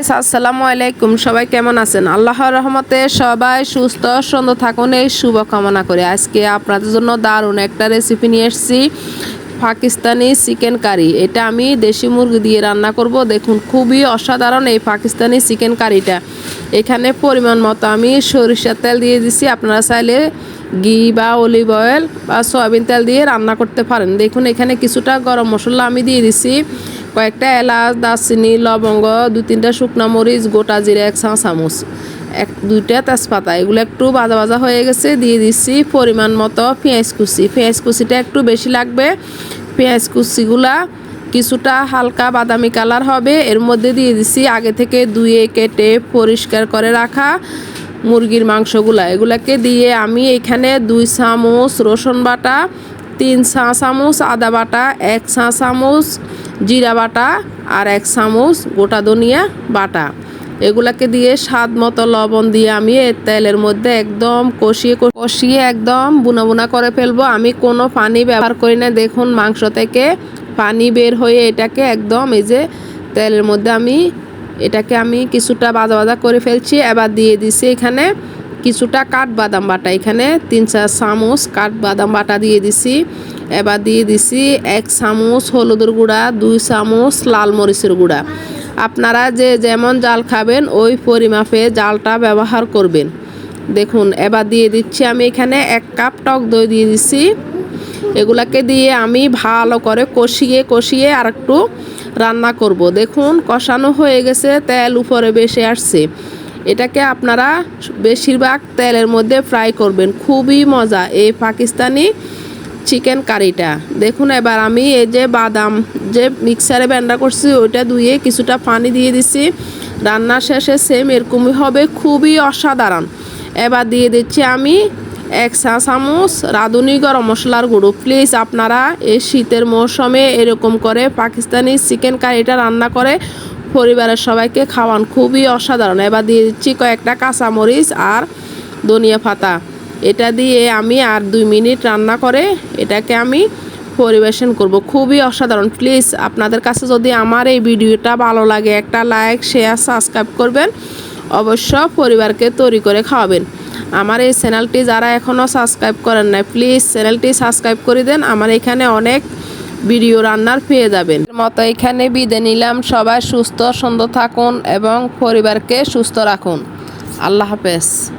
Guys, আসসালামু আলাইকুম সবাই কেমন আছেন? আল্লাহর রহমতে সবাই সুস্থ সুন্দর থাকুন এই শুভকামনা করে। আজকে আপনাদের জন্য দারুণ একটা রেসিপি নিয়ে এসেছি পাকিস্তানি চিকেন কারি এটা আমি দেশি মুরগি দিয়ে রান্না করব। দেখুন খুবই অসাধারণ এই পাকিস্তানি চিকেন কারিটা এখানে পরিমাণ মতো আমি সরিষার তেল দিয়ে দিছি। আপনারা চাইলে ঘি বা অলিভ অয়েল বা সয়াবিন তেল দিয়ে রান্না করতে পারেন। দেখুন এখানে কিছুটা গরম মশলা আমি দিয়ে দিছি। কয়েকটা এলাচ, দারচিনি, লবঙ্গ, দু তিনটা শুকনো মরিচ, গোটা জিরে, এক চা চামচ, এক, দুইটা তেজপাতা। এগুলো একটু ভাজা ভাজা হয়ে গেছে, দিয়ে দিচ্ছি পরিমাণ মতো পেঁয়াজ কুচি। পেঁয়াজ কুচিটা একটু বেশি লাগবে। পেঁয়াজ কুচিগুলা কিছুটা হালকা বাদামি কালার হবে। এর মধ্যে দিয়ে দিচ্ছি আগে থেকে ধুয়ে, কেটে, পরিষ্কার করে রাখা মুরগির মাংসগুলা। এগুলাকে দিয়ে আমি এখানে দুই চামচ রসুন বাটা, তিন চা চামচ আদা বাটা, এক চা চামচ জিরা বাটা আর এক চামচ গোটা ধনিয়া বাটা। এগুলাকে দিয়ে স্বাদ মতো লবণ দিয়ে আমি এর তেলের মধ্যে একদম কষিয়ে কষিয়ে একদম বুনা বুনা করে ফেলব। আমি কোনো পানি ব্যবহার করি না। দেখুন মাংস থেকে পানি বের হয়ে এটাকে একদম এই যে তেলের মধ্যে আমি এটাকে আমি কিছুটা বাজা বাজা করে ফেলছি। এবার দিয়ে দিছি এখানে কিছুটা কাঠবাদাম বাটা। এখানে তিন চার চামচ কাঠবাদাম বাটা দিয়ে দিছি। এবার দিয়ে দিছি এক চামচ হলুদের গুঁড়া, দুই চামচ লাল মরিচের গুঁড়া। আপনারা যে যেমন জাল খাবেন, ওই পরিমাপে জালটা ব্যবহার করবেন। দেখুন, এবার দিয়ে দিচ্ছি আমি এখানে এক কাপ টক দই দিয়ে দিচ্ছি এগুলাকে দিয়ে আমি ভালো করে কষিয়ে কষিয়ে আর একটু রান্না করব। দেখুন, কষানো হয়ে গেছে, তেল উপরে বেশি আসছে। এটাকে আপনারা বেশিরভাগ তেলের মধ্যে ফ্রাই করবেন। খুবই মজা, এই পাকিস্তানি চিকেন কারিটা। দেখুন এবার আমি এই যে বাদাম যে মিক্সারে ব্যান্ডা করছি, ওইটা ধুয়ে কিছুটা পানি দিয়ে দিছি। রান্না শেষে সেম এরকমই হবে, খুবই অসাধারণ। এবার দিয়ে দিচ্ছি আমি এক চা চামচ রাঁধুনি গরম মশলার গুঁড়ো। প্লিজ আপনারা এই শীতের মৌসুমে এরকম করে পাকিস্তানি চিকেন কারিটা রান্না করে পরিবারের সবাইকে খাওয়ান। খুবই অসাধারণ। এবার দিয়ে দিচ্ছি কয়েকটা কাঁচামরিচ আর ধনিয়া পাতা। এটা দিয়ে আমি আর দুই মিনিট রান্না করে এটাকে আমি পরিবেশন করব। খুবই অসাধারণ। প্লিজ আপনাদের কাছে যদি আমার এই ভিডিওটা ভালো লাগে, একটা লাইক শেয়ার সাবস্ক্রাইব করবেন। অবশ্য পরিবারকে তৈরি করে খাওয়াবেন। আমার এই চ্যানেলটি যারা এখনও সাবস্ক্রাইব করেন না প্লিজ চ্যানেলটি সাবস্ক্রাইব করে দেন। আমার এখানে অনেক ভিডিও রান্নার পেয়ে যাবেন। মতো এখানে বিদে নিলাম। সবাই সুস্থ, সুন্দর থাকুন এবং পরিবারকে সুস্থ রাখুন। আল্লাহ হাফেজ।